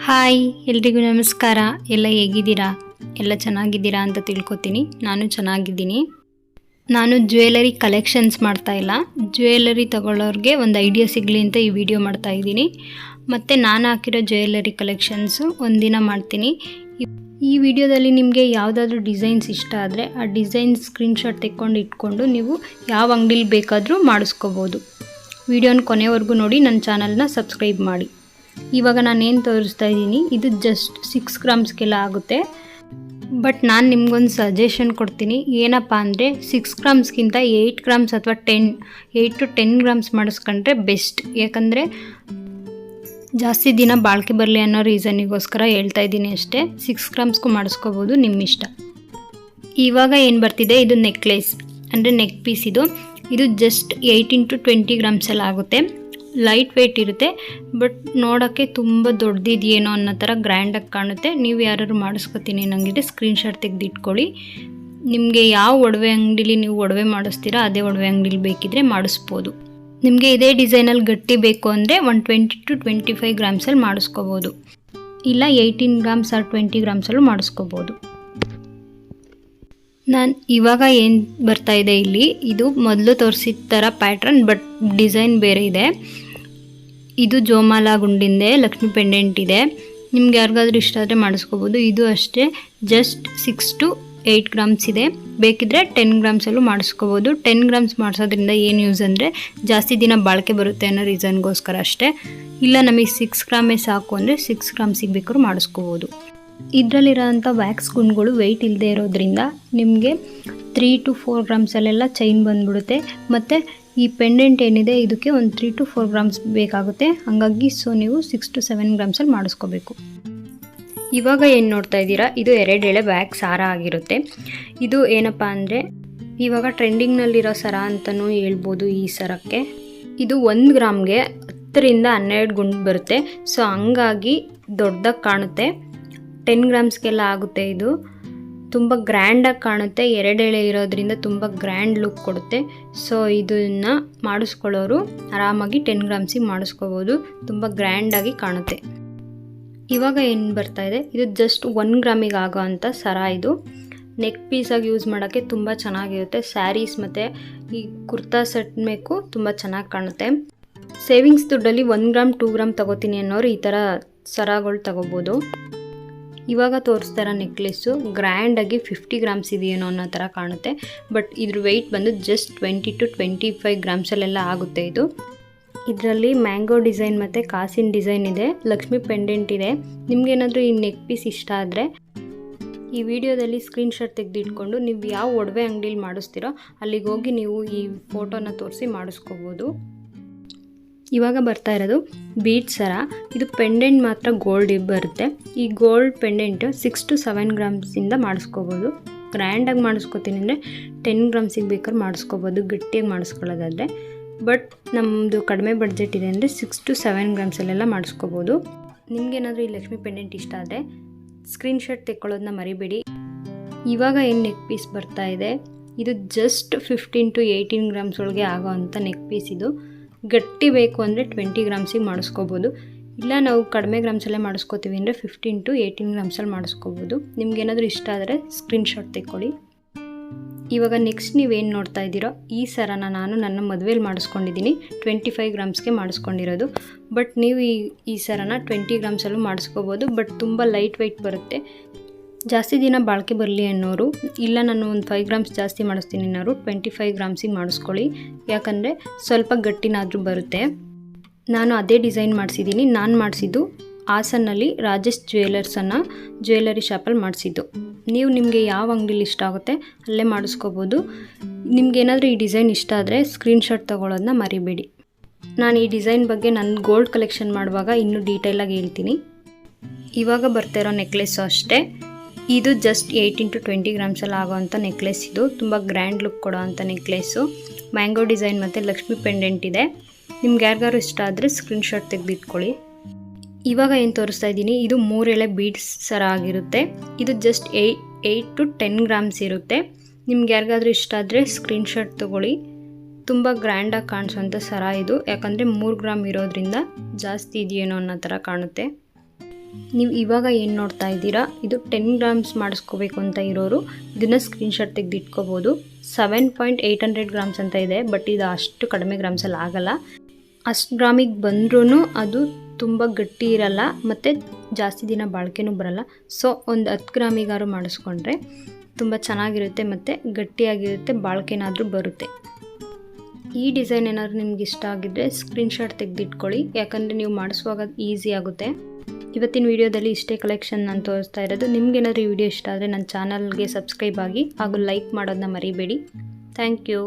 Hi, ಎಲ್ರಿಗೂ ನಮಸ್ಕಾರ. ಎಲ್ಲ ಹೇಗಿದ್ದೀರಾ? ಎಲ್ಲ ಚೆನ್ನಾಗಿದ್ದೀರಾ ಅಂತ ತಿಳ್ಕೊತೀನಿ. ನಾನು ಚೆನ್ನಾಗಿದ್ದೀನಿ. ನಾನು ಜ್ಯುವೆಲರಿ ಕಲೆಕ್ಷನ್ಸ್ ಮಾಡ್ತಾ ಇಲ್ಲ. ಜ್ಯುವೆಲರಿ ತಗೊಳ್ಳೋರಿಗೆ ಒಂದು ಐಡಿಯಾ ಸಿಗಲಿ ಅಂತ ಈ ವಿಡಿಯೋ ಮಾಡ್ತಾ ಇದ್ದೀನಿ. ಮತ್ತು ನಾನು ಹಾಕಿರೋ ಜ್ಯುವೆಲರಿ ಕಲೆಕ್ಷನ್ಸು ಒಂದಿನ ಮಾಡ್ತೀನಿ. ಈ- ವಿಡಿಯೋದಲ್ಲಿ ನಿಮಗೆ ಯಾವುದಾದ್ರೂ ಡಿಸೈನ್ಸ್ ಇಷ್ಟ ಆದರೆ ಆ ಡಿಸೈನ್ ಸ್ಕ್ರೀನ್ಶಾಟ್ ತೆಕ್ಕೊಂಡು ಇಟ್ಕೊಂಡು ನೀವು ಯಾವ ಅಂಗಡೀಲಿ ಬೇಕಾದರೂ ಮಾಡಿಸ್ಕೋಬೋದು. ವಿಡಿಯೋನ ಕೊನೆವರೆಗೂ ನೋಡಿ, ನನ್ನ ಚಾನಲ್ನ ಸಬ್ಸ್ಕ್ರೈಬ್ ಮಾಡಿ. ಇವಾಗ ನಾನೇನು ತೋರಿಸ್ತಾ ಇದ್ದೀನಿ, ಇದು ಜಸ್ಟ್ ಸಿಕ್ಸ್ ಗ್ರಾಮ್ಸ್ಗೆಲ್ಲ ಆಗುತ್ತೆ. ಬಟ್ ನಾನು ನಿಮ್ಗೊಂದು ಸಜೆಷನ್ ಕೊಡ್ತೀನಿ, ಏನಪ್ಪ ಅಂದರೆ ಸಿಕ್ಸ್ ಗ್ರಾಮ್ಸ್ಗಿಂತ ಏಯ್ಟ್ ಗ್ರಾಮ್ಸ್ ಅಥವಾ ten eight to ten grams ಮಾಡಿಸ್ಕೊಂಡ್ರೆ best ಯಾಕಂದರೆ ಜಾಸ್ತಿ ದಿನ ಬಾಳಿಕೆ ಬರಲಿ ಅನ್ನೋ ರೀಸನಿಗೋಸ್ಕರ ಹೇಳ್ತಾ ಇದ್ದೀನಿ ಅಷ್ಟೇ. ಸಿಕ್ಸ್ ಗ್ರಾಮ್ಸ್ಗೂ ಮಾಡಿಸ್ಕೋಬೋದು ನಿಮ್ಮ ಇಷ್ಟ ಇವಾಗ ಏನು ಬರ್ತಿದೆ, ಇದು ನೆಕ್ಲೆಸ್ ಅಂದರೆ ನೆಕ್ ಪೀಸ್ ಇದು. ಇದು ಜಸ್ಟ್ ಏಯ್ಟೀನ್ ಟು ಟ್ವೆಂಟಿ ಗ್ರಾಮ್ಸಲ್ಲಿ ಆಗುತ್ತೆ. ಲೈಟ್ ವೆಯ್ಟ್ ಇರುತ್ತೆ ಬಟ್ ನೋಡೋಕ್ಕೆ ತುಂಬ ದೊಡ್ಡದಿದೆಯೇನೋ ಅನ್ನೋ ಥರ ಗ್ರ್ಯಾಂಡಾಗಿ ಕಾಣುತ್ತೆ. ನೀವು ಯಾರು ಮಾಡಿಸ್ಕೊತೀನಿ ನನಗಿದೆ ಸ್ಕ್ರೀನ್ಶಾಟ್ ತೆಗೆದಿಟ್ಕೊಳ್ಳಿ. ನಿಮಗೆ ಯಾವ ಒಡವೆ ಅಂಗಡೀಲಿ ನೀವು ಒಡವೆ ಮಾಡಿಸ್ತೀರಾ, ಅದೇ ಒಡವೆ ಅಂಗಡೀಲಿ ಬೇಕಿದ್ರೆ ಮಾಡಿಸ್ಬೋದು. ನಿಮಗೆ ಇದೇ ಡಿಸೈನಲ್ಲಿ ಗಟ್ಟಿ ಬೇಕು ಅಂದರೆ one twenty to twenty five ಗ್ರಾಮ್ಸಲ್ಲಿ ಮಾಡಿಸ್ಕೋಬೋದು. ಇಲ್ಲ ಏಯ್ಟೀನ್ ಗ್ರಾಮ್ಸ್ ಆರ್ ಟ್ವೆಂಟಿ ಗ್ರಾಮ್ಸಲ್ಲೂ ಮಾಡಿಸ್ಕೋಬೋದು. ನಾನು ಇವಾಗ ಏನು ಬರ್ತಾ ಇದೆ ಇಲ್ಲಿ, ಇದು ಮೊದಲು ತೋರಿಸಿದ ಥರ ಪ್ಯಾಟ್ರನ್ ಬಟ್ ಡಿಸೈನ್ ಬೇರೆ ಇದೆ. ಇದು ಜೋಮಾಲ ಗುಂಡಿಂದೆ, ಲಕ್ಷ್ಮಿ ಪೆಂಡೆಂಟ್ ಇದೆ. ನಿಮ್ಗೆ ಯಾರಿಗಾದ್ರೂ ಇಷ್ಟ ಆದರೆ ಮಾಡಿಸ್ಕೋಬೋದು. ಇದು ಅಷ್ಟೇ just six to eight grams ಇದೆ. ಬೇಕಿದ್ರೆ ಟೆನ್ ಗ್ರಾಮ್ಸಲ್ಲೂ ಮಾಡಿಸ್ಕೋಬೋದು. ಟೆನ್ ಗ್ರಾಮ್ಸ್ ಮಾಡಿಸೋದ್ರಿಂದ ಏನು ಯೂಸ್ ಅಂದರೆ, ಜಾಸ್ತಿ ದಿನ ಬಾಳಿಕೆ ಬರುತ್ತೆ ಅನ್ನೋ ರೀಸನ್ಗೋಸ್ಕರ ಅಷ್ಟೇ. ಇಲ್ಲ ನಮಗೆ ಸಿಕ್ಸ್ ಗ್ರಾಮೇ ಸಾಕು ಅಂದರೆ ಸಿಕ್ಸ್ ಗ್ರಾಮ್ಸಿಗೆ ಬೇಕಾದ್ರೂ ಮಾಡಿಸ್ಕೋಬೋದು. ಇದರಲ್ಲಿರೋಂಥ ವ್ಯಾಕ್ಸ್ ಗುಂಡ್ಗಳು ವೆಯ್ಟ್ ಇಲ್ಲದೆ ಇರೋದ್ರಿಂದ ನಿಮಗೆ ತ್ರೀ ಟು ಫೋರ್ ಗ್ರಾಮ್ಸಲ್ಲೆಲ್ಲ ಚೈನ್ ಬಂದ್ಬಿಡುತ್ತೆ. ಮತ್ತು ಈ ಪೆಂಡೆಂಟ್ ಏನಿದೆ, ಇದಕ್ಕೆ ಒಂದು ತ್ರೀ ಟು ಫೋರ್ ಗ್ರಾಮ್ಸ್ ಬೇಕಾಗುತ್ತೆ. ಹಾಗಾಗಿ ಸೊ ನೀವು ಸಿಕ್ಸ್ ಟು ಸೆವೆನ್ ಗ್ರಾಮ್ಸಲ್ಲಿ ಮಾಡಿಸ್ಕೋಬೇಕು. ಇವಾಗ ಏನು ನೋಡ್ತಾ ಇದ್ದೀರಾ? ಇದು ಎರಡು ಎಳೆ ಬ್ಯಾಗ್ ಸಾರ ಆಗಿರುತ್ತೆ. ಇದು ಏನಪ್ಪ ಅಂದರೆ, ಇವಾಗ ಟ್ರೆಂಡಿಂಗ್ನಲ್ಲಿರೋ ಸರ ಅಂತಲೂ ಹೇಳ್ಬೋದು ಈ ಸರಕ್ಕೆ. ಇದು ಒಂದು ಗ್ರಾಮ್ಗೆ ಹತ್ತರಿಂದ ಹನ್ನೆರಡು ಗುಂಡು ಬರುತ್ತೆ. ಸೊ ಹಂಗಾಗಿ ದೊಡ್ಡದಾಗಿ ಕಾಣುತ್ತೆ. ಟೆನ್ ಗ್ರಾಮ್ಸ್ಗೆಲ್ಲ ಆಗುತ್ತೆ ಇದು. ತುಂಬ ಗ್ರ್ಯಾಂಡಾಗಿ ಕಾಣುತ್ತೆ. ಎರಡೆಳೆ ಇರೋದ್ರಿಂದ ತುಂಬ ಗ್ರ್ಯಾಂಡ್ ಲುಕ್ ಕೊಡುತ್ತೆ. ಸೊ ಇದನ್ನು ಮಾಡಿಸ್ಕೊಳ್ಳೋರು ಆರಾಮಾಗಿ ಟೆನ್ ಗ್ರಾಮ್ಸಿಗೆ ಮಾಡಿಸ್ಕೋಬೋದು. ತುಂಬ ಗ್ರ್ಯಾಂಡಾಗಿ ಕಾಣುತ್ತೆ. ಇವಾಗ ಏನು ಬರ್ತಾ ಇದೆ? ಇದು ಜಸ್ಟ್ ಒನ್ ಗ್ರಾಮಿಗೆ ಆಗೋ ಅಂಥ ಸರ ಇದು. ನೆಕ್ ಪೀಸಾಗಿ ಯೂಸ್ ಮಾಡೋಕ್ಕೆ ತುಂಬ ಚೆನ್ನಾಗಿರುತ್ತೆ. ಸ್ಯಾರೀಸ್ ಮತ್ತು ಈ ಕುರ್ತಾ ಸೆಟ್ ಮೇಕು ತುಂಬ ಚೆನ್ನಾಗಿ ಕಾಣುತ್ತೆ. ಸೇವಿಂಗ್ಸ್ ದುಡ್ಡಲ್ಲಿ ಒನ್ ಗ್ರಾಮ್ ಟೂ ಗ್ರಾಮ್ ತಗೋತೀನಿ ಅನ್ನೋರು ಈ ಥರ ಸರಗಳು ತಗೋಬೋದು. ಇವಾಗ ತೋರಿಸ್ತಾರ ನೆಕ್ಲೆಸ್ಸು ಗ್ರ್ಯಾಂಡಾಗಿ ಫಿಫ್ಟಿ ಗ್ರಾಮ್ಸ್ ಇದೆಯೇನೋ ಅನ್ನೋ ಥರ ಕಾಣುತ್ತೆ. ಬಟ್ ಇದ್ರ ವೆಯ್ಟ್ ಬಂದು just twenty to twenty five ಗ್ರಾಮ್ಸಲ್ಲೆಲ್ಲ ಆಗುತ್ತೆ ಇದು. ಇದರಲ್ಲಿ ಮ್ಯಾಂಗೋ ಡಿಸೈನ್ ಮತ್ತು ಕಾಸಿನ ಡಿಸೈನ್ ಇದೆ. ಲಕ್ಷ್ಮಿ ಪೆಂಡೆಂಟ್ ಇದೆ. ನಿಮಗೇನಾದರೂ ಈ ನೆಕ್ ಪೀಸ್ ಇಷ್ಟ ಆದರೆ ಈ ವಿಡಿಯೋದಲ್ಲಿ ಸ್ಕ್ರೀನ್ಶಾಟ್ ತೆಗೆದಿಟ್ಕೊಂಡು ನೀವು ಯಾವ ಒಡವೆ ಅಂಗಡೀಲಿ ಮಾಡಿಸ್ತೀರೋ ಅಲ್ಲಿಗೆ ಹೋಗಿ ನೀವು ಈ ಫೋಟೋನ ತೋರಿಸಿ ಮಾಡಿಸ್ಕೋಬೋದು. ಇವಾಗ ಬರ್ತಾ ಇರೋದು ಬೀಟ್ ಸರ. ಇದು ಪೆಂಡೆಂಟ್ ಮಾತ್ರ ಗೋಲ್ಡ್ ಬರುತ್ತೆ. ಈ gold pendant six to seven ಗ್ರಾಮ್ಸಿಂದ ಮಾಡಿಸ್ಕೋಬೋದು. ಗ್ರ್ಯಾಂಡಾಗಿ ಮಾಡಿಸ್ಕೋತೀನಿ ಅಂದರೆ ಟೆನ್ ಗ್ರಾಮ್ಸಿಗೆ ಬೇಕಾದ್ರೆ ಮಾಡಿಸ್ಕೋಬೋದು, ಗಟ್ಟಿಯಾಗಿ ಮಾಡಿಸ್ಕೊಳ್ಳೋದಾದರೆ. ಬಟ್ ನಮ್ಮದು ಕಡಿಮೆ ಬಡ್ಜೆಟ್ ಇದೆ ಅಂದರೆ ಸಿಕ್ಸ್ ಟು ಸೆವೆನ್ ಗ್ರಾಮ್ಸಲ್ಲೆಲ್ಲ ಮಾಡಿಸ್ಕೋಬೋದು. ನಿಮಗೇನಾದರೂ ಈ ಲಕ್ಷ್ಮಿ ಪೆಂಡೆಂಟ್ ಇಷ್ಟ ಆದರೆ ಸ್ಕ್ರೀನ್ಶಾಟ್ ತೆಕ್ಕೊಳ್ಳೋದನ್ನ ಮರಿಬೇಡಿ. ಇವಾಗ ಏನು ನೆಕ್ ಪೀಸ್ ಬರ್ತಾ ಇದೆ. ಇದು just fifteen to eighteen grams ಒಳಗೆ ಆಗೋ ಅಂಥ ನೆಕ್ ಪೀಸ್ ಇದು. ಗಟ್ಟಿ ಬೇಕು ಅಂದರೆ ಟ್ವೆಂಟಿ ಗ್ರಾಮ್ಸಿಗೆ ಮಾಡಿಸ್ಕೋಬೋದು. ಇಲ್ಲ ನಾವು ಕಡಿಮೆ ಗ್ರಾಮ್ಸಲ್ಲೇ ಮಾಡಿಸ್ಕೋತೀವಿ ಅಂದರೆ ಫಿಫ್ಟೀನ್ ಟು ಏಯ್ಟೀನ್ ಗ್ರಾಮ್ಸಲ್ಲಿ ಮಾಡಿಸ್ಕೋಬೋದು. ನಿಮ್ಗೇನಾದರೂ ಇಷ್ಟ ಆದರೆ ಸ್ಕ್ರೀನ್ಶಾಟ್ ತೆಕ್ಕೊಳ್ಳಿ. ಇವಾಗ ನೆಕ್ಸ್ಟ್ ನೀವೇನು ನೋಡ್ತಾ ಇದ್ದೀರೋ ಈ ಸರನ ನಾನು ನನ್ನ ಮದುವೆಯಲ್ಲಿ ಮಾಡಿಸ್ಕೊಂಡಿದ್ದೀನಿ. ಟ್ವೆಂಟಿ ಫೈವ್ ಗ್ರಾಮ್ಸ್ಗೆ ಮಾಡಿಸ್ಕೊಂಡಿರೋದು. ಬಟ್ ನೀವು ಈ ಈ ಸರನ ಟ್ವೆಂಟಿ ಗ್ರಾಮ್ಸಲ್ಲೂ ಮಾಡಿಸ್ಕೋಬೋದು. ಬಟ್ ತುಂಬ ಲೈಟ್ ವೆಯ್ಟ್ ಬರುತ್ತೆ. ಜಾಸ್ತಿ ದಿನ ಬಾಳಿಕೆ ಬರಲಿ ಅನ್ನೋರು, ಇಲ್ಲ ನಾನು ಒಂದು ಫೈವ್ ಗ್ರಾಮ್ಸ್ ಜಾಸ್ತಿ ಮಾಡಿಸ್ತೀನಿ ಅನ್ನೋರು ಟ್ವೆಂಟಿ ಫೈವ್ ಗ್ರಾಮ್ಸಿಗೆ ಮಾಡಿಸ್ಕೊಳ್ಳಿ. ಯಾಕಂದರೆ ಸ್ವಲ್ಪ ಗಟ್ಟಿನಾದರೂ ಬರುತ್ತೆ. ನಾನು ಅದೇ ಡಿಸೈನ್ ಮಾಡಿಸಿದ್ದೀನಿ. ನಾನು ಮಾಡಿಸಿದ್ದು ಹಾಸನ್ನಲ್ಲಿ ರಾಜೇಶ್ ಜ್ಯುವೆಲರ್ಸನ್ನು ಜ್ಯುವೆಲರಿ ಶಾಪಲ್ಲಿ ಮಾಡಿಸಿದ್ದು. ನೀವು ನಿಮಗೆ ಯಾವ ಅಂಗಡೀಲಿ ಇಷ್ಟ ಆಗುತ್ತೆ ಅಲ್ಲೇ ಮಾಡಿಸ್ಕೋಬೋದು. ನಿಮ್ಗೇನಾದರೂ ಈ ಡಿಸೈನ್ ಇಷ್ಟ ಆದರೆ ಸ್ಕ್ರೀನ್ಶಾಟ್ ತೊಗೊಳೋದನ್ನ ಮರಿಬೇಡಿ. ನಾನು ಈ ಡಿಸೈನ್ ಬಗ್ಗೆ ನನ್ನ ಗೋಲ್ಡ್ ಕಲೆಕ್ಷನ್ ಮಾಡುವಾಗ ಇನ್ನೂ ಡೀಟೇಲಾಗಿ ಹೇಳ್ತೀನಿ. ಇವಾಗ ಬರ್ತಾ ಇರೋ ನೆಕ್ಲೆಸ್ಸು ಅಷ್ಟೇ. ಇದು ಜಸ್ಟ್ ಏಯ್ಟೀನ್ ಟು ಟ್ವೆಂಟಿ ಗ್ರಾಮ್ಸಲ್ಲಿ ಆಗೋವಂಥ ನೆಕ್ಲೆಸ್ ಇದು. ತುಂಬ ಗ್ರ್ಯಾಂಡ್ ಲುಕ್ ಕೊಡೋವಂಥ ನೆಕ್ಲೆಸ್ಸು ಮ್ಯಾಂಗೋ ಡಿಸೈನ್ ಮತ್ತು ಲಕ್ಷ್ಮಿ ಪೆಂಡೆಂಟ್ ಇದೆ. ನಿಮ್ಗೆ ಯಾರಿಗಾರು ಇಷ್ಟ ಆದರೆ ಸ್ಕ್ರೀನ್ಶಾಟ್ ತೆಗೆದಿಟ್ಕೊಳ್ಳಿ. ಇವಾಗ ಏನು ತೋರಿಸ್ತಾ ಇದ್ದೀನಿ, ಇದು ಮೂರೆಳೆ ಬೀಡ್ಸ್ ಸರ ಆಗಿರುತ್ತೆ. ಇದು just eight eight to ten grams ಇರುತ್ತೆ. ನಿಮ್ಗೆ ಯಾರಿಗಾದ್ರೂ ಇಷ್ಟ ಆದರೆ ಸ್ಕ್ರೀನ್ಶಾಟ್ ತೊಗೊಳ್ಳಿ. ತುಂಬ ಗ್ರ್ಯಾಂಡಾಗಿ ಕಾಣಿಸೋಂಥ ಸರ ಇದು. ಯಾಕಂದರೆ ಮೂರು ಗ್ರಾಮ್ ಇರೋದ್ರಿಂದ ಜಾಸ್ತಿ ಇದೆಯೇನೋ ಅನ್ನೋ ಥರ ಕಾಣುತ್ತೆ. ನೀವು ಇವಾಗ ಏನು ನೋಡ್ತಾ ಇದ್ದೀರಾ, ಇದು ಟೆನ್ ಗ್ರಾಮ್ಸ್ ಮಾಡಿಸ್ಕೋಬೇಕು ಅಂತ ಇರೋರು, ಇದನ್ನು ಸ್ಕ್ರೀನ್ಶಾಟ್ ತೆಗೆದು ಇಟ್ಕೋಬೋದು seven point eight hundred grams ಅಂತ ಇದೆ ಬಟ್ ಇದು ಅಷ್ಟು ಕಡಿಮೆ ಗ್ರಾಮ್ಸಲ್ಲಿ ಆಗಲ್ಲ. ಅಷ್ಟು ಗ್ರಾಮಿಗೆ ಬಂದ್ರೂ ಅದು ತುಂಬ ಗಟ್ಟಿ ಇರಲ್ಲ, ಮತ್ತು ಜಾಸ್ತಿ ದಿನ ಬಾಳ್ಕೆನೂ ಬರಲ್ಲ. ಸೊ ಒಂದು ಹತ್ತು ಗ್ರಾಮಿಗಾರು ಮಾಡಿಸ್ಕೊಂಡ್ರೆ ತುಂಬ ಚೆನ್ನಾಗಿರುತ್ತೆ, ಮತ್ತು ಗಟ್ಟಿಯಾಗಿರುತ್ತೆ, ಬಾಳಿಕೆನಾದರೂ ಬರುತ್ತೆ. ಈ ಡಿಸೈನ್ ಏನಾದರೂ ನಿಮ್ಗೆ ಇಷ್ಟ ಆಗಿದ್ದರೆ ಸ್ಕ್ರೀನ್ಶಾಟ್ ತೆಗೆದಿಟ್ಕೊಳ್ಳಿ, ಯಾಕಂದರೆ ನೀವು ಮಾಡಿಸುವಾಗ ಈಸಿ ಆಗುತ್ತೆ. ಇವತ್ತಿನ ವಿಡಿಯೋದಲ್ಲಿ ಇಷ್ಟೇ ಕಲೆಕ್ಷನ್ ನಾನು ತೋರಿಸ್ತಾ ಇರೋದು. ನಿಮ್ಗೇನಾದರೂ ಈ ವಿಡಿಯೋ ಇಷ್ಟ ಆದರೆ ನನ್ನ ಚಾನಲ್ಗೆ ಸಬ್ಸ್ಕ್ರೈಬ್ ಆಗಿ ಹಾಗೂ ಲೈಕ್ ಮಾಡೋದನ್ನ ಮರಿಬೇಡಿ. Thank you